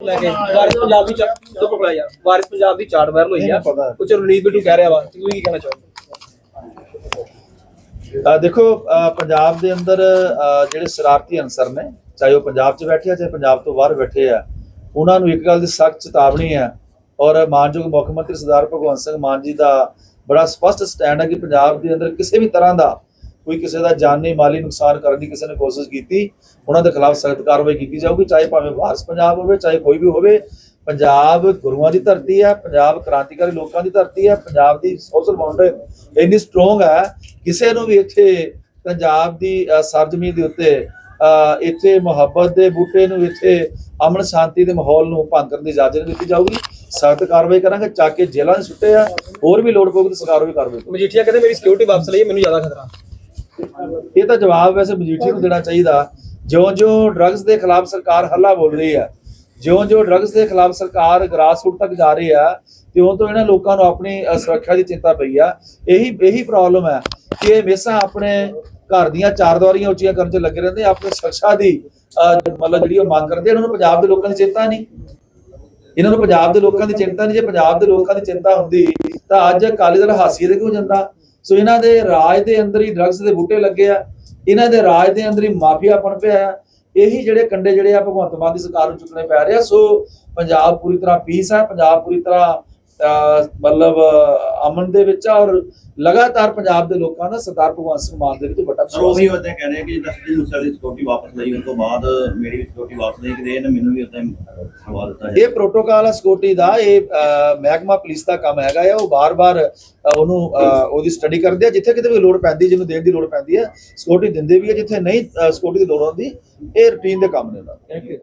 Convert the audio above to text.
ਲੈ ਕੇ ਵਾਰਿਸ ਪੰਜਾਬ ਦੀ ਚਾਟ ਤੋਂ ਪਕੜਾ ਯਾਰ ਵਾਰਿਸ ਪੰਜਾਬ ਦੀ ਚਾਟ ਵਾਇਰਲ ਹੋਈ ਆ। ਪਤਾ। ਕੁਝ ਰਣਜੀਤ ਬਿੱਟੂ ਕਹਿ ਰਿਹਾ ਵਾ। ਤੁਸੀਂ ਕੀ ਕਹਿਣਾ ਚਾਹੋਗੇ? ਅ, ਦੇਖੋ ਅ, ਪੰਜਾਬ ਦੇ ਅੰਦਰ ਜਿਹੜੇ ਸ਼ਰਾਰਤੀ ਅਨਸਰ ਨੇ ਚਾਹੇ ਉਹ ਪੰਜਾਬ 'ਚ ਬੈਠੇ ਆ ਚਾਹੇ ਪੰਜਾਬ ਤੋਂ ਬਾਹਰ ਬੈਠੇ ਆ ਉਹਨਾਂ ਨੂੰ ਇੱਕ ਗੱਲ ਦੀ ਸਖਤ ਚੇਤਾਵਨੀ ਹੈ ਔਰ ਮਾਨਯੋਗ ਮੁੱਖ ਮੰਤਰੀ ਸਰਦਾਰ ਭਗਵੰਤ ਸਿੰਘ ਮਾਨ ਜੀ ਦਾ ਬੜਾ ਸਪਸ਼ਟ ਸਟੈਂਡ ਹੈ ਕਿ ਪੰਜਾਬ ਦੇ ਅੰਦਰ ਕਿਸੇ ਵੀ ਤਰ੍ਹਾਂ ਦਾ ਕੋਈ ਕਿਸੇ ਦਾ ਜਾਨੀ ਮਾਲੀ ਨੁਕਸਾਨ ਕਰਨ ਦੀ ਕਿਸੇ ਨੇ ਕੋਸ਼ਿਸ਼ ਕੀਤੀ, ਉਹਨਾਂ ਦੇ ਖਿਲਾਫ ਸਖਤ ਕਾਰਵਾਈ ਕੀਤੀ ਜਾਊਗੀ, ਚਾਹੇ ਭਾਵੇਂ ਵਾਰਸ ਪੰਜਾਬ ਹੋਵੇ, ਚਾਹੇ ਕੋਈ ਵੀ ਹੋਵੇ। ਪੰਜਾਬ ਗੁਰੂਆਂ ਦੀ ਧਰਤੀ ਹੈ, ਪੰਜਾਬ ਕ੍ਰਾਂਤੀਕਾਰੀ ਲੋਕਾਂ ਦੀ ਧਰਤੀ ਹੈ, ਪੰਜਾਬ ਦੀ ਸੋਸ਼ਲ ਬਾਉਂਡਰੀ ਇੰਨੀ ਸਟਰੋਂਗ ਹੈ, ਕਿਸੇ ਨੂੰ ਵੀ ਇੱਥੇ ਪੰਜਾਬ ਦੀ ਸਰਜਮੀ ਦੇ ਉੱਤੇ ਇੱਥੇ ਮੁਹੱਬਤ ਦੇ ਬੂਟੇ ਨੂੰ, ਇੱਥੇ ਅਮਨ ਸ਼ਾਂਤੀ ਦੇ ਮਾਹੌਲ ਨੂੰ ਭੰਗ ਕਰਨ ਦੀ ਇਜਾਜ਼ਤ ਨਹੀਂ ਦਿੱਤੀ ਜਾਊਗੀ। ਸਖਤ ਕਾਰਵਾਈ ਕਰਾਂਗੇ, ਚੱਕ ਕੇ ਜੇਲ੍ਹਾਂ 'ਚ ਸੁੱਟੇ ਆ, ਹੋਰ ਵੀ ਲੋੜ ਪਊਗੀ ਤਾਂ ਸਰਕਾਰ ਵੀ ਕਾਰਵਾਈ ਮਜੀਠੀਆ ਕਹਿੰਦੇ ਮੇਰੀ ਸਿਕਿਉਰਿਟੀ ਵਾਪਸ ਲਈ ਮੈਨੂੰ ਜ਼ਿਆਦਾ ਖਤਰਾ। ਇਹ ਤਾਂ ਜਵਾਬ ਵੈਸੇ ਮਜੀਠੀ ਨੂੰ ਦੇਣਾ ਚਾਹੀਦਾ। ਜਿਉਂ-ਜਿਉਂ ਡਰੱਗਸ ਦੇ ਖਿਲਾਫ ਸਰਕਾਰ ਹੱਲਾ ਬੋਲ ਰਹੀ ਹੈ ਜਿਉਂ-ਜਿਉਂ ਡਰੱਗਸ ਦੇ ਖਿਲਾਫ ਸਰਕਾਰ ਗ੍ਰਾਸਰੂਟ ਤੱਕ ਜਾ ਰਹੀ ਆ ਤਿਉਂ ਤੋਂ ਇਹਨਾਂ ਲੋਕਾਂ ਨੂੰ ਆਪਣੀ ਸੁਰੱਖਿਆ ਦੀ ਚਿੰਤਾ ਪਈ ਆ। ਇਹੀ ਇਹੀ ਪ੍ਰੋਬਲਮ ਹੈ ਕਿ ਇਹ ਹਮੇਸ਼ਾ ਆਪਣੇ ਘਰ ਦੀਆਂ ਚਾਰ ਦੀਵਾਰੀਆਂ ਉੱਚੀਆਂ ਕਰਨ 'ਚ ਲੱਗੇ ਰਹਿੰਦੇ ਆਪਣੀ ਸੁਰੱਖਿਆ ਦੀ ਅ, ਮਤਲਬ ਜਿਹੜੀ ਉਹ ਮੰਗ ਕਰਦੇ ਇਹਨਾਂ ਨੂੰ ਪੰਜਾਬ ਦੇ ਲੋਕਾਂ ਦੀ ਚਿੰਤਾ ਨਹੀਂ। ਇਹਨਾਂ ਨੂੰ ਪੰਜਾਬ ਦੇ ਲੋਕਾਂ ਦੀ ਚਿੰਤਾ ਨਹੀਂ। ਜੇ ਪੰਜਾਬ ਦੇ ਲੋਕਾਂ ਦੀ ਚਿੰਤਾ ਹੁੰਦੀ ਤਾਂ ਅੱਜ ਅਕਾਲੀ ਦਲ ਹਾਸੀਏ ਤੇ ਕਿਉਂ ਜਾਂਦਾ? ਸੋ ਇਹਨਾਂ ਦੇ ਰਾਜ ਦੇ ਅੰਦਰ ਹੀ ਡਰੱਗਸ ਦੇ ਬੂਟੇ ਲੱਗੇ ਆ। ਇਹਨਾਂ ਦੇ ਰਾਜ ਦੇ ਅੰਦਰ ਹੀ ਮਾਫੀਆ ਬਣ ਪਿਆ ਆ। ਇਹੀ ਜਿਹੜੇ ਕੰਡੇ ਜਿਹੜੇ ਆ ਭਗਵੰਤ ਮਾਨ ਦੀ ਸਰਕਾਰ ਨੂੰ ਚੁੱਕਣੇ ਪੈ ਰਹੇ ਆ। ਸੋ ਪੰਜਾਬ ਪੂਰੀ ਤਰ੍ਹਾਂ ਪੀਸ ਹੈ ਪੰਜਾਬ ਪੂਰੀ ਤਰ੍ਹਾਂ ਮਤਲਬ ਅਮਨ ਦੇ ਵਿੱਚ ਔਰ ਲਗਾਤਾਰ ਪੰਜਾਬ ਦੇ ਲੋਕਾਂ ਦਾ ਸਰਦਾਰ ਭਗਵੰਤ ਸਿੰਘ ਮਾਨ ਦੇ ਵਿੱਚ ਵੱਡਾ ਸਰ ਉਹ ਵੀ ਉਦਾਂ ਕਹਿ ਰਹੇ ਕਿ ਦਸਤੀ ਮੁਸਲ ਦੀ ਸਿਕਿਉਰਿਟੀ ਵਾਪਸ ਲਈ ਉਸ ਤੋਂ ਬਾਅਦ ਮੇਰੀ ਵੀ ਸਿਕਿਉਰਿਟੀ ਵਾਪਸ ਲਈ ਕਿ ਇਹਨੇ ਮੈਨੂੰ ਵੀ ਉਦਾਂ ਸਵਾਲ ਦਿੱਤਾ ਇਹ ਪ੍ਰੋਟੋਕਾਲ ਆ ਸਿਕਿਉਰਿਟੀ ਦਾ ਇਹ ਮਹਿਕਮਾ ਪੁਲਿਸ ਦਾ ਕੰਮ ਹੈਗਾ ਆ ਉਹ ਬਾਰ-ਬਾਰ ਉਹਨੂੰ ਉਹਦੀ ਸਟੱਡੀ ਕਰਦੇ ਆ ਜਿੱਥੇ ਕਿਤੇ ਵੀ ਲੋੜ ਪੈਂਦੀ ਜਿਹਨੂੰ ਦੇਣ ਦੀ ਲੋੜ ਪੈਂਦੀ ਹੈ ਸਿਕਿਉਰਿਟੀ ਦਿੰਦੇ ਵੀ ਆ ਜਿੱਥੇ ਨਹੀਂ ਸਿਕਿਉਰਿਟੀ ਦੀ ਲੋੜ ਹੁੰਦੀ ਇਹ ਰੂਟੀਨ ਦੇ ਕੰਮ ਨੇ ਦਾ। Thank you